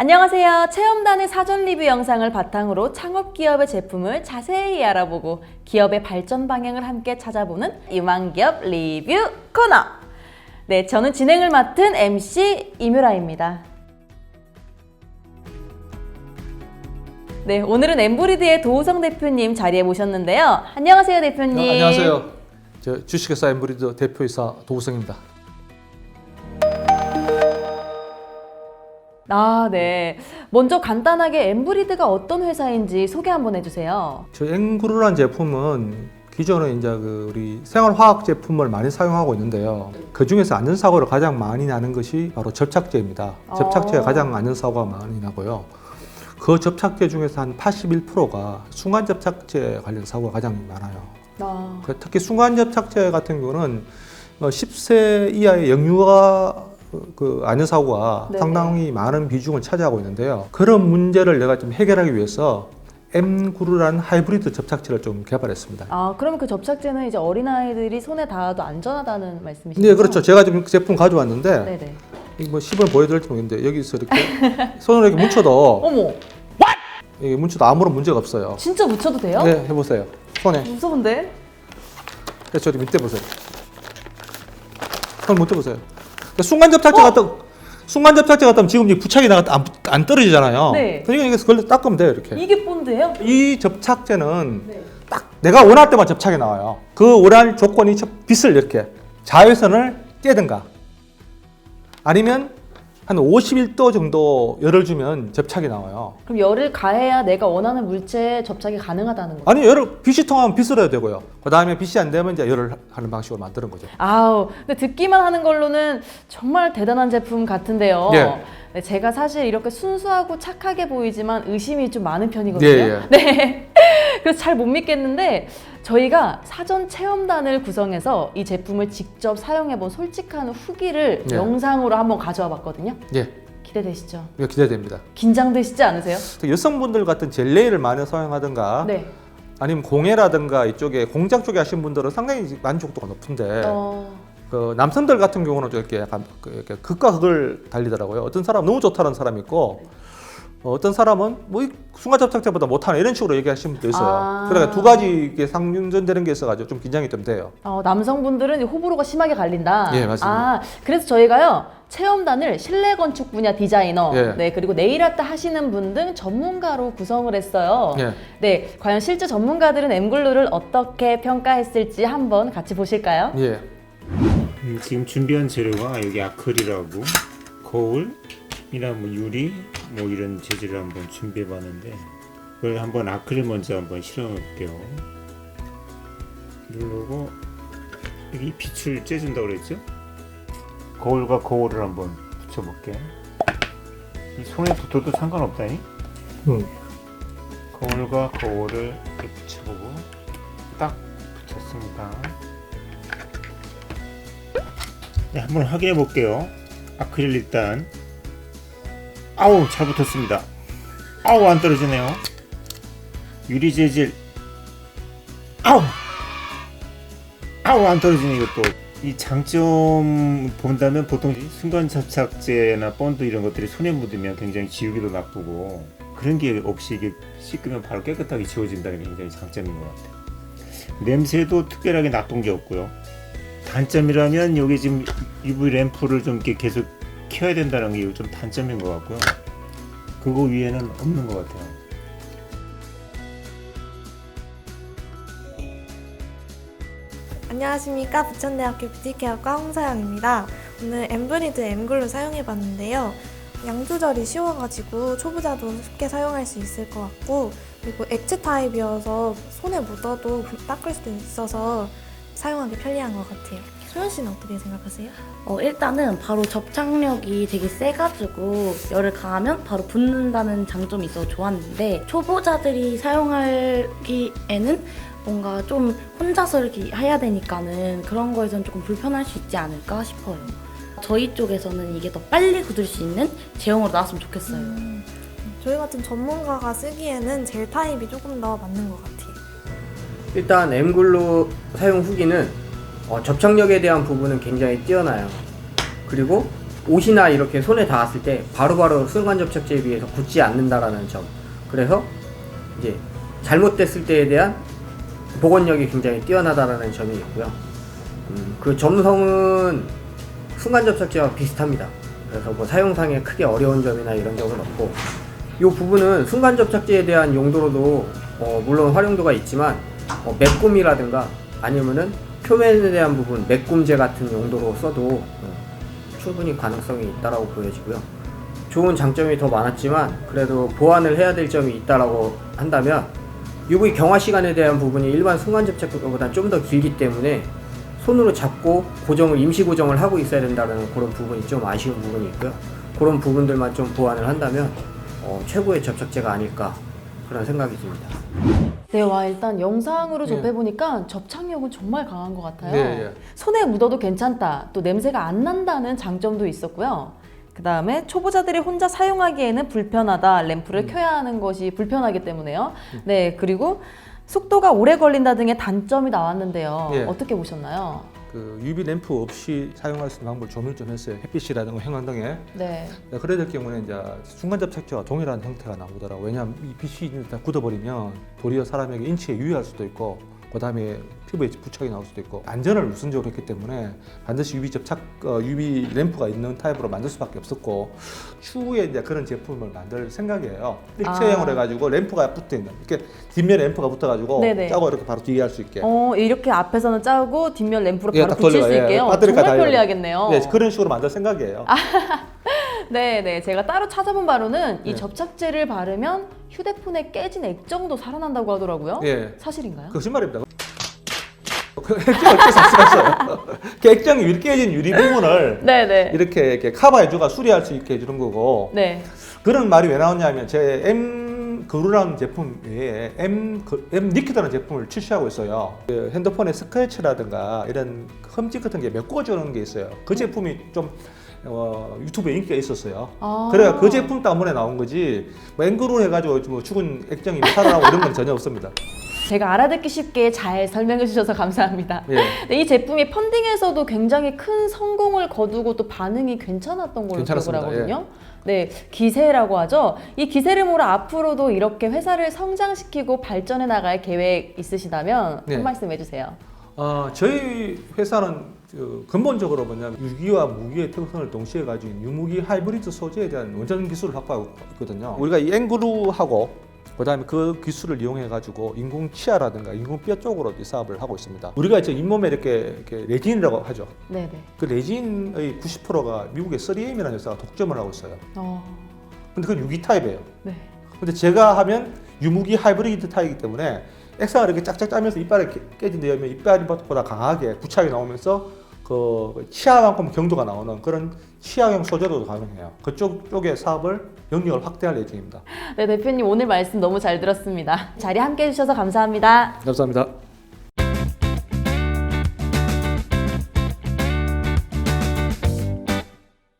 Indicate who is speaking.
Speaker 1: 안녕하세요. 체험단의 사전 리뷰 영상을 바탕으로 창업 기업의 제품을 자세히 알아보고 기업의 발전 방향을 함께 찾아보는 이만기업 리뷰 코너. 네, 저는 진행을 맡은 MC 이뮤라입니다. 네, 오늘은 엠브리드의 도우성 대표님 자리에 모셨는데요. 안녕하세요, 대표님.
Speaker 2: 네, 안녕하세요. 저 주식회사 엠브리드 대표이사 도우성입니다.
Speaker 1: 아, 네. 먼저 간단하게 엠브리드가 어떤 회사인지 소개 한번 해주세요.
Speaker 2: 저 앵그루라는 제품은 기존에 이제 그 우리 생활화학 제품을 많이 사용하고 있는데요. 그 중에서 안전사고를 가장 많이 나는 것이 바로 접착제입니다.
Speaker 1: 어.
Speaker 2: 접착제가 가장 안전사고가 많이 나고요. 그 접착제 중에서 한 81%가 순간 접착제 관련 사고가 가장 많아요.
Speaker 1: 아,
Speaker 2: 그 특히 순간 접착제 같은 경우는 어, 10세 이하의 영유아 그 안전사고가
Speaker 1: 네네.
Speaker 2: 상당히 많은 비중을 차지하고 있는데요. 그런 문제를 내가 좀 해결하기 위해서 M그루라는 하이브리드 접착제를 좀 개발했습니다.
Speaker 1: 아, 그러면 그 접착제는 이제 어린아이들이 손에 닿아도 안전하다는 말씀이시죠?
Speaker 2: 네, 그렇죠. 제가 지금 그 제품 가져왔는데
Speaker 1: 네네.
Speaker 2: 이거 뭐 시범 보여드릴지 모르겠는데 여기서 이렇게 손으로 이렇게 묻혀도
Speaker 1: 어머,
Speaker 2: 이게 묻혀도 아무런 문제가 없어요.
Speaker 1: 진짜 묻혀도 돼요?
Speaker 2: 네, 해보세요. 손에.
Speaker 1: 무서운데?
Speaker 2: 그래서 저기 밑에 보세요. 손 밑에 보세요. 그러니까 순간 접착제 같은 순간 접착제 같으면 지금 이 부착이 나가 안, 안 떨어지잖아요.
Speaker 1: 네.
Speaker 2: 그러니까 여기서 걸려 닦으면 돼요 이렇게.
Speaker 1: 이게 본드예요?
Speaker 2: 이 접착제는
Speaker 1: 네.
Speaker 2: 딱 내가 원할 때만 접착이 나와요. 그 원할 조건이 저 빛을 이렇게 자외선을 쬐든가 아니면 한 51도 정도 열을 주면 접착이 나와요.
Speaker 1: 그럼 열을 가해야 내가 원하는 물체에 접착이 가능하다는 거예요?
Speaker 2: 아니 열을 빛이 통하면 빛을 해야 되고요. 그 다음에 빛이 안 되면 이제 열을 하는 방식으로 만드는 거죠.
Speaker 1: 아우, 근데 듣기만 하는 걸로는 정말 대단한 제품 같은데요.
Speaker 2: 예.
Speaker 1: 네, 제가 사실 이렇게 순수하고 착하게 보이지만 의심이 좀 많은 편이거든요.
Speaker 2: 예, 예.
Speaker 1: 네. 그래서 잘 못 믿겠는데 저희가 사전 체험단을 구성해서 이 제품을 직접 사용해 본 솔직한 후기를
Speaker 2: 예.
Speaker 1: 영상으로 한번 가져와 봤거든요.
Speaker 2: 예,
Speaker 1: 기대되시죠?
Speaker 2: 이거 기대됩니다.
Speaker 1: 긴장되시지 않으세요?
Speaker 2: 여성분들 같은 젤레이를 많이 사용하든가
Speaker 1: 네.
Speaker 2: 아니면 공예라든가 이쪽에 공작 쪽에 하신 분들은 상당히 만족도가 높은데
Speaker 1: 어,
Speaker 2: 그 남성들 같은 경우는 좀 이렇게 약간 그 이렇게 극과 극을 달리더라고요. 어떤 사람 은 너무 좋다는 사람이 있고 어, 어떤 사람은 뭐이 순간 접착제보다 못하는 이런 식으로 얘기하시는 분도 있어요.
Speaker 1: 아.
Speaker 2: 그러니까 두 가지 이게 상존되는 게 있어가지고 좀 긴장이 좀 돼요.
Speaker 1: 어, 남성분들은 이 호불호가 심하게 갈린다.
Speaker 2: 예, 맞습니다.
Speaker 1: 아, 그래서 저희가요 체험단을 실내 건축 분야 디자이너,
Speaker 2: 예.
Speaker 1: 네 그리고 네일 아트 하시는 분 등 전문가로 구성을 했어요.
Speaker 2: 예.
Speaker 1: 네, 과연 실제 전문가들은 엠글루를 어떻게 평가했을지 한번 같이 보실까요?
Speaker 2: 예.
Speaker 3: 음, 지금 준비한 재료가 여기 아크릴하고 거울 이나 뭐 유리 뭐 이런 재질을 한번 준비해 봤는데 그걸 한번 아크릴 먼저 한번 실어 놓을게요 누르고 여기 빛을 쬐준다고 그랬죠? 거울과 거울을 한번 붙여볼게 이 손에 붙어도 상관없다니?
Speaker 2: 음.
Speaker 3: 거울과 거울을 이렇게 붙여보고 딱 붙였습니다 네, 한번 확인해 볼게요. 아크릴 일단 아우 잘 붙었습니다. 아우 안 떨어지네요. 유리 재질 아우 아우 안 떨어지네 이것도 이 장점 본다면 보통 순간 접착제나 본드 이런 것들이 손에 묻으면 굉장히 지우기도 나쁘고 그런 게 없이 이게 씻으면 바로 깨끗하게 지워진다는 게 굉장히 장점인 것 같아요. 냄새도 특별하게 나쁜 게 없고요. 단점이라면 여기 지금 UV 램프를 좀 이렇게 계속 켜야 된다는 게좀 단점인 것 같고요. 그거 위에는 없는 것 같아요.
Speaker 4: 안녕하십니까 부천대학교 뷰티케어과 홍사영입니다. 오늘 엠브리드 엠글로 사용해봤는데요. 양 조절이 쉬워가지고 초보자도 쉽게 사용할 수 있을 것 같고 그리고 액체 타입이어서 손에 묻어도 닦을 수 있어서 사용하기 편리한 것 같아요. 소연 씨는 어떻게 생각하세요?
Speaker 5: 어, 일단은 바로 접착력이 되게 세가지고 열을 가하면 바로 붙는다는 장점이 있어서 좋았는데 초보자들이 사용하기에는 뭔가 좀 혼자서 이렇게 해야 되니까는 그런 거에선 조금 불편할 수 있지 않을까 싶어요. 저희 쪽에서는 이게 더 빨리 굳을 수 있는 제형으로 나왔으면 좋겠어요.
Speaker 4: 음, 저희 같은 전문가가 쓰기에는 젤 타입이 조금 더 맞는 것 같아요.
Speaker 6: 일단 M글루 사용 후기는 어, 접착력에 대한 부분은 굉장히 뛰어나요. 그리고 옷이나 이렇게 손에 닿았을 때 바로바로 순간 접착제에 비해서 굳지 않는다라는 점. 그래서 이제 잘못됐을 때에 대한 복원력이 굉장히 뛰어나다라는 점이 있고요. 음, 그 점성은 순간 접착제와 비슷합니다. 그래서 뭐 사용상에 크게 어려운 점이나 이런 점은 없고 이 부분은 순간 접착제에 대한 용도로도 어, 물론 활용도가 있지만 어, 매꿈이라든가 아니면은 표면에 대한 부분 매꿈제 같은 용도로 써도 어, 충분히 가능성이 있다라고 보여지고요. 좋은 장점이 더 많았지만 그래도 보완을 해야 될 점이 있다라고 한다면 UV 경화 시간에 대한 부분이 일반 순간 접착보다 좀 더 길기 때문에 손으로 잡고 고정을 임시 고정을 하고 있어야 된다는 그런 부분이 좀 아쉬운 부분이 있고요. 그런 부분들만 좀 보완을 한다면 어, 최고의 접착제가 아닐까 그런 생각이 듭니다.
Speaker 1: 네, 와 일단 영상으로
Speaker 2: 예.
Speaker 1: 접해보니까 접착력은 정말 강한 것 같아요.
Speaker 2: 네, 예.
Speaker 1: 손에 묻어도 괜찮다. 또 냄새가 안 난다는 장점도 있었고요. 그 다음에 초보자들이 혼자 사용하기에는 불편하다. 램프를 켜야 하는 것이 불편하기 때문에요. 네, 그리고 속도가 오래 걸린다 등의 단점이 나왔는데요.
Speaker 2: 예.
Speaker 1: 어떻게 보셨나요?
Speaker 2: 그 UV 램프 없이 사용할 수 있는 방법을 조명을 좀 했어요. 햇빛이라든가 형광등에.
Speaker 1: 네.
Speaker 2: 네, 그래야 될 경우는 이제 순간 접착제와 동일한 형태가 나오더라고요. 왜냐하면 이 빛이 다 굳어버리면 도리어 사람에게 인체에 유해할 수도 있고 그 다음에 피부에 부착이 나올 수도 있고 안전을 우선적으로 했기 때문에 반드시 UV 접착, 어, UV 램프가 있는 타입으로 만들 수밖에 없었고 추후에 이제 그런 제품을 만들 생각이에요. 일체형으로
Speaker 1: 아.
Speaker 2: 해가지고 램프가 붙어 있는 이렇게 뒷면에 램프가 붙어가지고
Speaker 1: 네네.
Speaker 2: 짜고 이렇게 바로 뒤에 할 수 있게.
Speaker 1: 어, 이렇게 앞에서는 짜고 뒷면 램프로
Speaker 2: 예,
Speaker 1: 바로
Speaker 2: 딱
Speaker 1: 붙일
Speaker 2: 돌려요.
Speaker 1: 수
Speaker 2: 예,
Speaker 1: 있게요. 정말
Speaker 2: 달려요.
Speaker 1: 편리하겠네요.
Speaker 2: 네, 그런 식으로 만들 생각이에요.
Speaker 1: 네, 네. 제가 따로 찾아본 바로는 이
Speaker 2: 네.
Speaker 1: 접착제를 바르면 휴대폰에 깨진 액정도 살아난다고 하더라고요.
Speaker 2: 예.
Speaker 1: 사실인가요?
Speaker 2: 그 거짓말입니다. 그 액정 어떻게 있어요? 그 액정이 이렇게 깨진 유리 부분을
Speaker 1: 네, 네.
Speaker 2: 이렇게, 이렇게 커버해주가 수리할 수 있게 해주는 거고
Speaker 1: 네.
Speaker 2: 그런 말이 왜 나왔냐면 제 M 그루라는 제품 외에 M 그- M 리퀴드라는 제품을 출시하고 있어요. 그 핸드폰에 스크래치라든가 이런 흠집 같은 게 메꿔주는 게 있어요. 그 제품이 좀 어, 유튜브에 인기가 있었어요.
Speaker 1: 아.
Speaker 2: 그래야 그 제품 때문에 나온 거지 뭐 앵그루 해가지고 뭐 죽은 액정이 살아나고 이런 건 전혀 없습니다.
Speaker 1: 제가 알아듣기 쉽게 잘 설명해 주셔서 감사합니다.
Speaker 2: 예.
Speaker 1: 네, 이 제품이 펀딩에서도 굉장히 큰 성공을 거두고 또 반응이 괜찮았던 걸로 기억을
Speaker 2: 괜찮았습니다. 예.
Speaker 1: 하거든요. 네, 기세라고 하죠. 이 기세를 몰아 앞으로도 이렇게 회사를 성장시키고 발전해 나갈 계획 있으시다면
Speaker 2: 네.
Speaker 1: 한 말씀 해주세요.
Speaker 2: 어, 저희 회사는 그 근본적으로 뭐냐면 유기와 무기의 특성을 동시에 가진 유무기 하이브리드 소재에 대한 원전 기술을 확보하고 있거든요. 우리가 이 앵그루하고 그다음에 그 기술을 이용해 가지고 인공 치아라든가 인공 뼈 쪽으로 이 사업을 하고 있습니다. 우리가 이제 잇몸에 이렇게, 이렇게 레진이라고 하죠.
Speaker 1: 네, 네.
Speaker 2: 그 레진의 90%가 미국의 3M이라는 회사가 독점을 하고 있어요.
Speaker 1: 어,
Speaker 2: 근데 그건 유기 타입이에요.
Speaker 1: 네.
Speaker 2: 근데 제가 하면 유무기 하이브리드 타입이기 때문에 액상을 이렇게 짝짝 짜면서 이빨에 깨- 깨진 데면 이빨보다 강하게 부착이 나오면서 그 치아만큼 경도가 나오는 그런 치아형 소재도 가능해요. 그쪽 쪽의 사업을 영역을 확대할 예정입니다.
Speaker 1: 네, 대표님 오늘 말씀 너무 잘 들었습니다. 자리 함께 해주셔서 감사합니다.
Speaker 2: 감사합니다.